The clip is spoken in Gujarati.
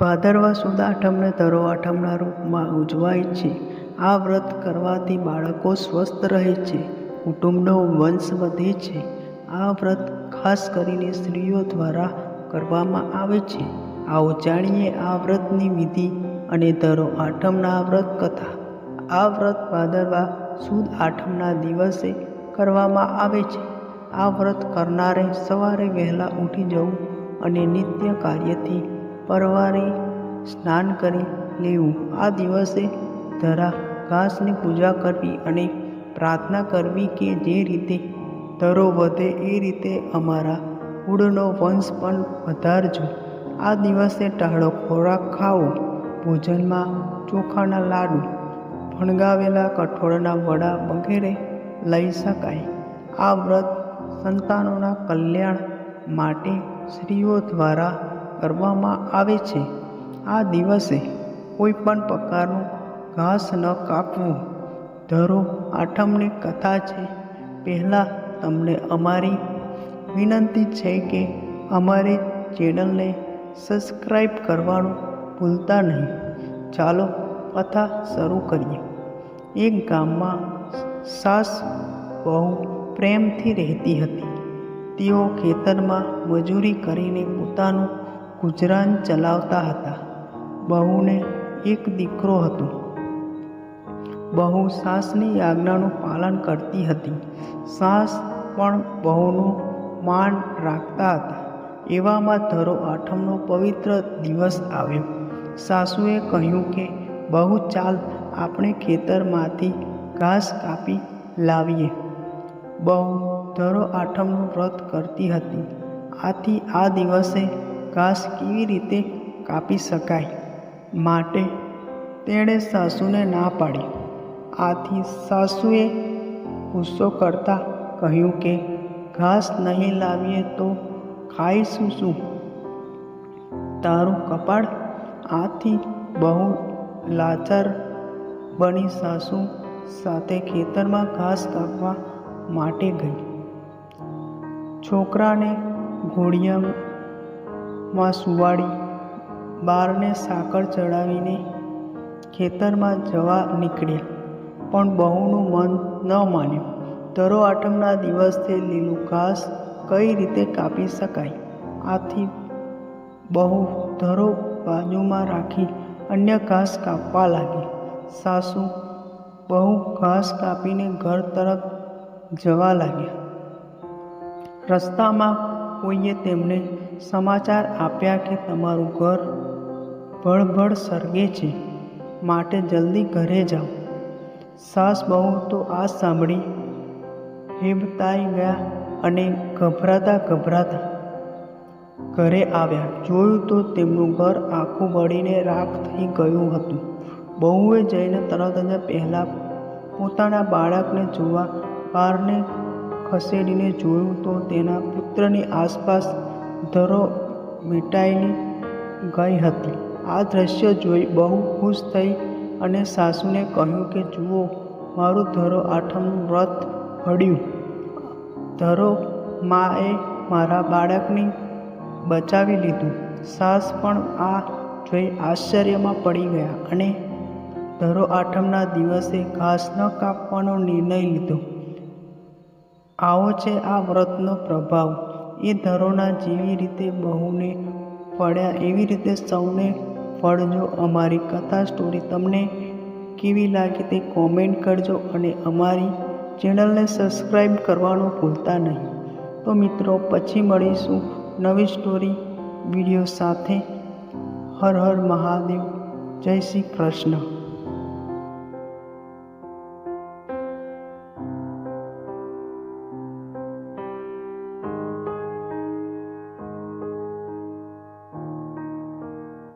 ભાદરવા સુદ આઠમને ધરો આઠમના રૂપમાં ઉજવાય છે. આ વ્રત કરવાથી બાળકો સ્વસ્થ રહે છે. કુટુંબનો વંશ વધે છે. આ વ્રત ખાસ કરીને સ્ત્રીઓ દ્વારા કરવામાં આવે છે. આવો જાણીએ આ વ્રતની વિધિ અને ધરો આઠમના વ્રત કથા. આ વ્રત ભાદરવા સુદ આઠમના દિવસે કરવામાં આવે છે. આ વ્રત કરનારે સવારે વહેલા ઉઠી જવું અને નિત્ય કાર્યથી પરવારે સ્નાન કરી લેવું. આ દિવસે ધરા ઘાસની પૂજા કરવી અને પ્રાર્થના કરવી કે જે રીતે ધરો વધે એ રીતે અમારા કુળનો વંશ પણ વધારજો. આ દિવસે ટાળો ખોરાક ખાવો. ભોજનમાં ચોખાના લાડુ ફણગાવેલા કઠોળના વડા વગેરે લઈ શકાય. આ વ્રત સંતાનોના કલ્યાણ માટે સ્ત્રીઓ દ્વારા કરવામાં આવે છે. આ દિવસે કોઈ પણ પ્રકારનું ઘાસ ન કાપવું. ધરો આઠમની કથા છે. પહેલાં તમને અમારી વિનંતી છે કે અમારી ચેનલને સબસ્ક્રાઈબ કરવાનું ભૂલતા નહીં. ચાલો કથા શરૂ કરીએ. એક ગામમાં સાસ બહુ પ્રેમથી રહેતી હતી. તેઓ ખેતરમાં મજૂરી કરીને પોતાનું ગુજરાન ચલાવતા હતા. બહુને એક દીકરો હતો. બહુ સાસની આજ્ઞાનું પાલન કરતી હતી. સાસ પણ બહુનું માન રાખતા હતા. એવામાં ધરો આઠમનો પવિત્ર દિવસ આવ્યો. સાસુએ કહ્યું કે, બહુ ચાલ, આપણે ખેતરમાંથી ઘાસ કાપી લાવીએ. બહુ ધરો આઠમનું વ્રત કરતી હતી. આથી આ દિવસે ઘાસ કેવી રીતે કાપી શકાય માટે તેણે સાસુને ના પાડી. આથી સાસુએ ગુસ્સો કરતા કહ્યું કે, ઘાસ નહીં લાવીએ તો ખાઈશું શું? તારું કપાળ આથી બહુ લાચાર બની સાસુ સાથે ખેતરમાં ઘાસ કાપવા માટે ગઈ. છોકરાને ઘોડિયામાં સુવાડી બારને સાકર ચડાવીને ખેતરમાં જવા નીકળ્યા. પણ બહુનું મન ન માન્યું. ધરો આઠમના દિવસે લીલું ઘાસ કઈ રીતે કાપી શકાય? આથી બહુ ધરો બાજુમાં રાખી અન્ય ઘાસ કાપવા લાગી. સાસુ બહુ ઘાસ કાપીને ઘર તરફ જવા લાગ્યા. રસ્તામાં કોઈએ તેમને સમાચાર આપ્યા કે તમારું ઘર ભળભળ સળગે છે, માટે જલ્દી ઘરે જાઓ. સાસ બહુ તો આ સાંભળી હેબતાઈ ગયા અને ગભરાતા ગભરાતા ઘરે આવ્યા. જોયું તો તેમનું ઘર આખું બળીને રાખ થઈ ગયું હતું. બહુએ જઈને તરત જ પહેલાં પોતાના બાળકને જોવા બહારને ખસેડીને જોયું તો તેના પુત્રની આસપાસ ધરો મીટાઈ ગઈ હતી. આ દ્રશ્ય જોઈ બહુ ખુશ થઈ અને સાસુને કહ્યું કે, જુઓ, મારું ધરો આઠમનું વ્રત હળ્યું ધરો માએ મારા બાળકની બચાવી લીધું. સાસ પણ આ જોઈ આશ્ચર્યમાં પડી ગયા અને ધરો આઠમના દિવસે ઘાસ ન કાપવાનો નિર્ણય લીધો. આવો છે આ વ્રતનો પ્રભાવ. એ ધરોના જેવી રીતે બહુને પડ્યા એવી રીતે સૌને ફળજો અમારી કથા સ્ટોરી તમને કેવી લાગે તે કોમેન્ટ કરજો અને અમારી ચેનલને સબસ્ક્રાઈબ કરવાનું ભૂલતા નહીં. તો મિત્રો, પછી મળીશું નવી સ્ટોરી વીડિયો સાથે. હર હર મહાદેવ. જય શ્રી કૃષ્ણ.